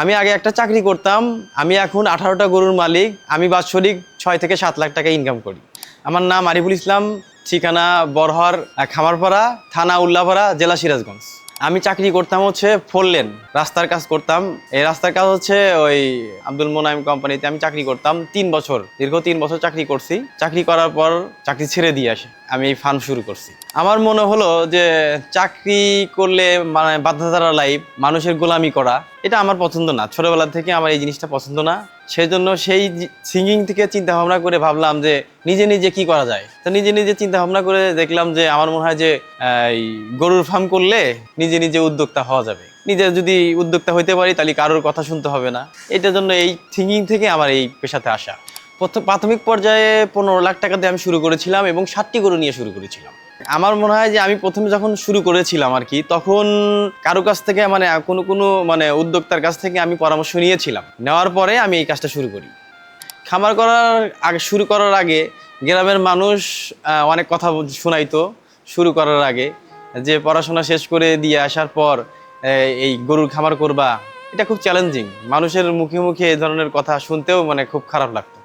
আমি আগে একটা চাকরি করতাম, আমি এখন আঠারোটা গরুর মালিক, আমি বাৎসরিক ছয় থেকে সাত লাখ টাকা ইনকাম করি। আমার নাম আরিফুল ইসলাম, ঠিকানা বরহর, খামারপাড়া, থানা উল্লাপাড়া, জেলা সিরাজগঞ্জ। আমি চাকরি করতাম হচ্ছে ফোর লেন, রাস্তার কাজ করতাম। এই রাস্তার কাজ হচ্ছে ওই আব্দুল মোনাইম কোম্পানিতে আমি চাকরি করতাম তিন বছর, দীর্ঘ তিন বছর চাকরি করছি। চাকরি করার পর চাকরি ছেড়ে দিয়ে আসে, আমি এই ফার্ম শুরু করছি। আমার মনে হলো যে চাকরি করলে মানে বাধ্যতারা লাইফ, মানুষের গোলামি করা, এটা আমার পছন্দ না। ছোটবেলা থেকে আমার এই জিনিসটা পছন্দ না। সেই জন্য সেই সিঙ্গিং থেকে চিন্তা ভাবনা করে ভাবলাম যে নিজে নিজে কি করা যায়। তো নিজে নিজে চিন্তা ভাবনা করে দেখলাম যে আমার মনে হয় যে এই গরুর ফার্ম করলে নিজে নিজে উদ্যোক্তা হওয়া যাবে। নিজে যদি উদ্যোক্তা হইতে পারি তাহলে কারোর কথা শুনতে হবে না। এটার জন্য এই থিঙ্কিং থেকে আমার এই পেশাতে আসা। প্রথম প্রাথমিক পর্যায়ে পনেরো লাখ টাকা দিয়ে আমি শুরু করেছিলাম এবং সাতটি গরু নিয়ে শুরু করেছিলাম। আমার মনে হয় যে আমি প্রথমে যখন শুরু করেছিলাম আর কি, তখন কারও কাছ থেকে মানে কোনো কোনো মানে উদ্যোক্তার কাছ থেকে আমি পরামর্শ নিয়েছিলাম। নেওয়ার পরে আমি এই কাজটা শুরু করি। খামার করার আগে, শুরু করার আগে গ্রামের মানুষ অনেক কথা শোনাইতো শুরু করার আগে। যে পড়াশোনা শেষ করে দিয়ে আসার পর এই গরুর খামার করবা, এটা খুব চ্যালেঞ্জিং মানুষের মুখে মুখে এই ধরনের কথা শুনতেও মানে খুব খারাপ লাগতো।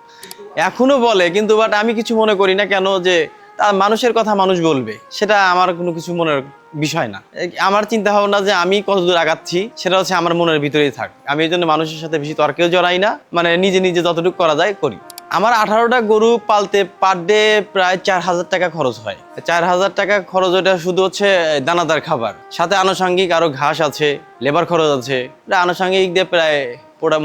এখনও বলে, কিন্তু বাট আমি কিছু মনে করি না কেন যে তা মানুষের কথা মানুষ বলবে, সেটা আমার কোনো কিছু মনের বিষয় না। আমার চিন্তা ভাবনা যে আমি কতদূর আগাচ্ছি, সেটা হচ্ছে আমার মনের ভিতরেই থাক। আমি এই জন্য মানুষের সাথে বেশি তর্কেও জড়াই না মানে নিজে নিজে যতটুকু করা যায় করি। আমার আঠারোটা গরু পালতে পার ডে প্রায় চার হাজার টাকা খরচ হয়। চার হাজার টাকা খরচ ওটা শুধু হচ্ছে দানাদার খাবার। সাথে আনুষঙ্গিক আরও ঘাস আছে, লেবার খরচ আছে। আনুষঙ্গিক দিয়ে প্রায়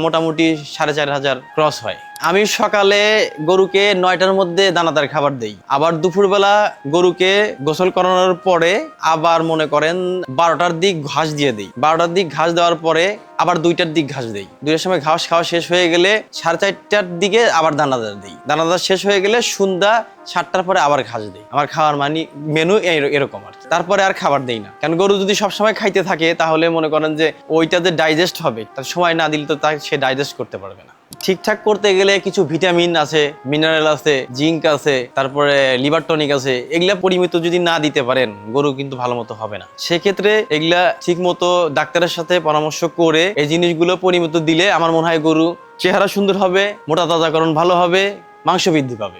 মোটামুটি সাড়ে চার হাজার ক্রস হয়। আমি সকালে গরুকে নয়টার মধ্যে দানাদার খাবার দেই। আবার দুপুরবেলা গরুকে গোসল করানোর পরে আবার মনে করেন বারোটার দিক ঘাস দিয়ে দিই। বারোটার দিক ঘাস দেওয়ার পরে আবার দুইটার দিক ঘাস দেই। দুইটার সময় ঘাস খাওয়া শেষ হয়ে গেলে সাড়ে চারটার দিকে আবার দানাদার দিই। দানাদার শেষ হয়ে গেলে সন্ধ্যা সাতটার পরে আবার ঘাস দিই। আমার খাওয়ার মানি মেনু এরকম আর তারপরে আর খাবার দেই না। কারণ গরু যদি সবসময় খাইতে থাকে তাহলে মনে করেন যে ওইটা যে ডাইজেস্ট হবে, তার সময় না দিলে তো তা সে ডাইজেস্ট করতে পারবে না। ঠিকঠাক করতে গেলে কিছু ভিটামিন আছে মিনারেল আছে, জিঙ্ক আছে, তারপরে লিভার টনিক আছে, এগুলা পরিমিত যদি না দিতে পারেন, গরু কিন্তু ভালো মতো হবে না। সেক্ষেত্রে এগুলা ঠিক মতো ডাক্তারের সাথে পরামর্শ করে এই জিনিসগুলো পরিমিত দিলে আমার মনে হয় গরু চেহারা সুন্দর হবে, মোটা তাজাকরণ ভালো হবে, মাংস বৃদ্ধি পাবে।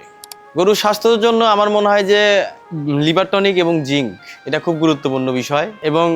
গরুর স্বাস্থ্যের জন্য আমার মনে হয় যে লিভার টনিক এবং জিঙ্ক, এটা খুব গুরুত্বপূর্ণ বিষয়। এবং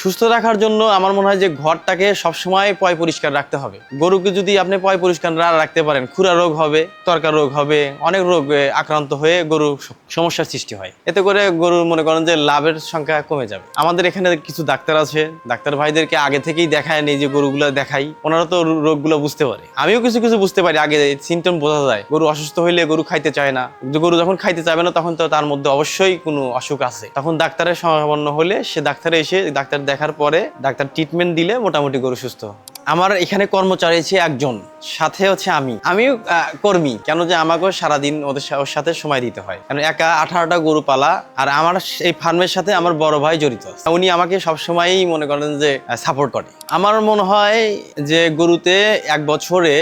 সুস্থ রাখার জন্য আমার মনে হয় যে ঘরটাকে সবসময় পয় পরিষ্কার রাখতে হবে। গরুকে যদি আপনি পয় পরিষ্কার না রাখতে পারেন, খুরা রোগ হবে তরকার রোগ হবে, অনেক রোগ আক্রান্ত হয়ে গরু সমস্যার সৃষ্টি হয়। এতে করে গরুর মনে করেন যে লাভের সংখ্যা কমে যাবে। আমাদের এখানে কিছু ডাক্তার আছে, ডাক্তার ভাইদেরকে আগে থেকেই দেখায় নেই যে গরুগুলো দেখাই, ওনারা তো রোগগুলো বুঝতে পারে। আমিও কিছু কিছু বুঝতে পারি, আগে সিমটম বোঝা যায়। গরু অসুস্থ হইলে গরু খাইতে চায় না। গরু যখন খাইতে চাবে না, তখন তো তার মধ্যে অবশ্যই কোনো অসুখ আছে। তখন ডাক্তারের সমাপন্ন হলে সে ডাক্তারে এসে ডাক্তার দেখার পরে ডাক্তার ট্রিটমেন্ট দিলে মোটামুটি গরু সুস্থ। আমার এখানে কর্মচারী আছে একজন, সাথে হচ্ছে আমি। আমিও কর্মী, কেন যে আমাকেও সারাদিন ওদের ওর সাথে সময় দিতে হয়। কারণ একা আঠারোটা গরু পালা, আর আমার এই ফার্মের সাথে আমার বড় ভাই জড়িত। উনি আমাকে সবসময়ই মনে করেন যে সাপোর্ট করে। আমার মনে হয় যে গরুতে এক বছরে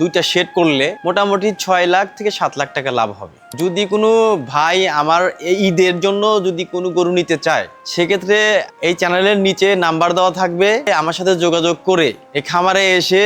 দুইটা শেড করলে মোটামুটি ছয় লাখ থেকে সাত লাখ টাকা লাভ হবে। যদি কোনো ভাই আমার এই ঈদের জন্য যদি কোনো গরু নিতে চায়, সেক্ষেত্রে এই চ্যানেলের নিচে নাম্বার দেওয়া থাকবে। আমার সাথে যোগাযোগ করে এই খামারে এসে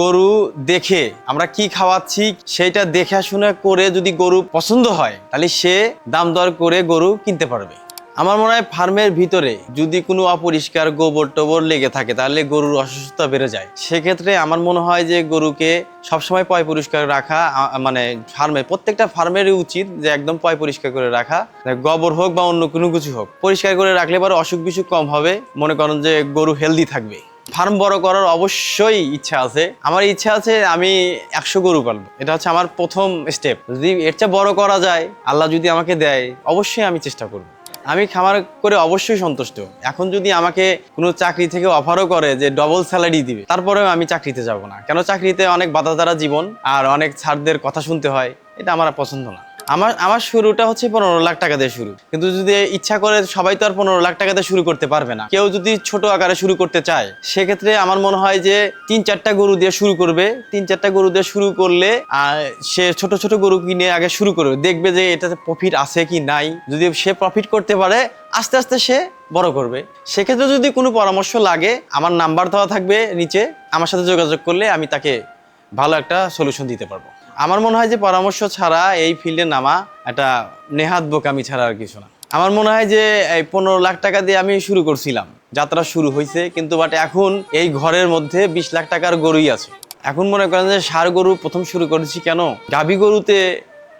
গরু দেখে আমরা কি খাওয়াচ্ছি, সেটা দেখা শুনে করে যদি গরু পছন্দ হয়, তাহলে সে দাম দর করে গরু কিনতে পারবে। আমার মনে হয় ফার্মের ভিতরে যদি কোনো অপরিষ্কার গোবর টোবর লেগে থাকে, তাহলে গরুর অসুস্থতা বেড়ে যায়। সেক্ষেত্রে আমার মনে হয় যে গরুকে সবসময় পয় পরিষ্কার রাখা মানে ফার্মে প্রত্যেকটা ফার্মেরই উচিত যে একদম পয় পরিষ্কার করে রাখা। গোবর হোক বা অন্য কোনো কিছু হোক, পরিষ্কার করে রাখলে পরে অসুখ বিসুখ কম হবে। মনে করেন যে গরু হেলদি থাকবে। ফার্ম বড় করার অবশ্যই ইচ্ছা আছে। আমার ইচ্ছা আছে আমি একশো গরু পালবো। এটা হচ্ছে আমার প্রথম স্টেপ যদি এর চেয়ে বড় করা যায়, আল্লাহ যদি আমাকে দেয়, অবশ্যই আমি চেষ্টা করব। আমি খামার করে অবশ্যই সন্তুষ্ট। এখন যদি আমাকে কোনো চাকরি থেকে অফারও করে যে ডবল স্যালারি দিবে, তারপরেও আমি চাকরিতে যাব না। কেন? চাকরিতে অনেক বাধা দ্বারা জীবন আর অনেক ছাড়দের কথা শুনতে হয়, এটা আমার পছন্দ না। আমার আমার শুরুটা হচ্ছে পনেরো লাখ টাকা দিয়ে শুরু। কিন্তু যদি ইচ্ছা করে সবাই তো আর পনেরো লাখ টাকা দিয়ে শুরু করতে পারবে না। কেউ যদি ছোট আকারে শুরু করতে চায় সেক্ষেত্রে আমার মনে হয় যে তিন চারটা গরু দিয়ে শুরু করবে। তিন চারটা গরু দিয়ে শুরু করলে আহ, সে ছোট ছোট গরু কিনে আগে শুরু করবে। দেখবে যে এটাতে প্রফিট আছে কি নাই। যদি সে প্রফিট করতে পারে আস্তে আস্তে সে বড় করবে। সেক্ষেত্রে যদি কোনো পরামর্শ লাগে আমার নাম্বার দেওয়া থাকবে নিচে। আমার সাথে যোগাযোগ করলে আমি তাকে ভালো একটা সলিউশন দিতে পারব। আমার মনে হয় যে পরামর্শ ছাড়া এই ফিল্ডে নামা একটা নেহাত বোকামি ছাড়া আর কিছু না। আমার মনে হয় যে এই পনেরো লাখ টাকা দিয়ে আমি শুরু করছিলাম। যাত্রা শুরু হয়েছে, কিন্তু বাট এখন এই ঘরের মধ্যে বিশ লাখ টাকার গরুই আছে। এখন মনে করেন যে সার গরু প্রথম শুরু করেছি কেন? গাভী গরুতে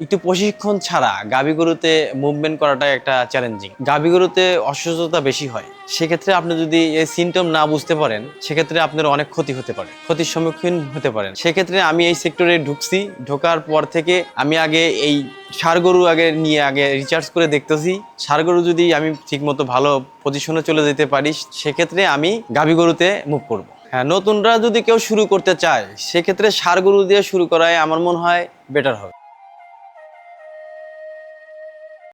একটু প্রশিক্ষণ ছাড়া গাভী গরুতে মুভমেন্ট করাটা একটা চ্যালেঞ্জিং গাভী গরুতে অসুস্থতা বেশি হয়, সেক্ষেত্রে আপনি যদি এই সিমটম না বুঝতে পারেন, সেক্ষেত্রে আপনার অনেক ক্ষতি হতে পারে, ক্ষতির সম্মুখীন হতে পারেন। সেক্ষেত্রে আমি এই সেক্টরে ঢুকছি, ঢোকার পর থেকে আমি আগে এই সার গরু আগে নিয়ে আগে রিচার্জ করে দেখতেছি। সার গরু যদি আমি ঠিকমতো ভালো পজিশনে চলে যেতে পারি, সেক্ষেত্রে আমি গাভী গরুতে মুভ করব। হ্যাঁ নতুনরা যদি কেউ শুরু করতে চায়, সেক্ষেত্রে সার গরু দিয়ে শুরু করায় আমার মনে হয় বেটার হবে।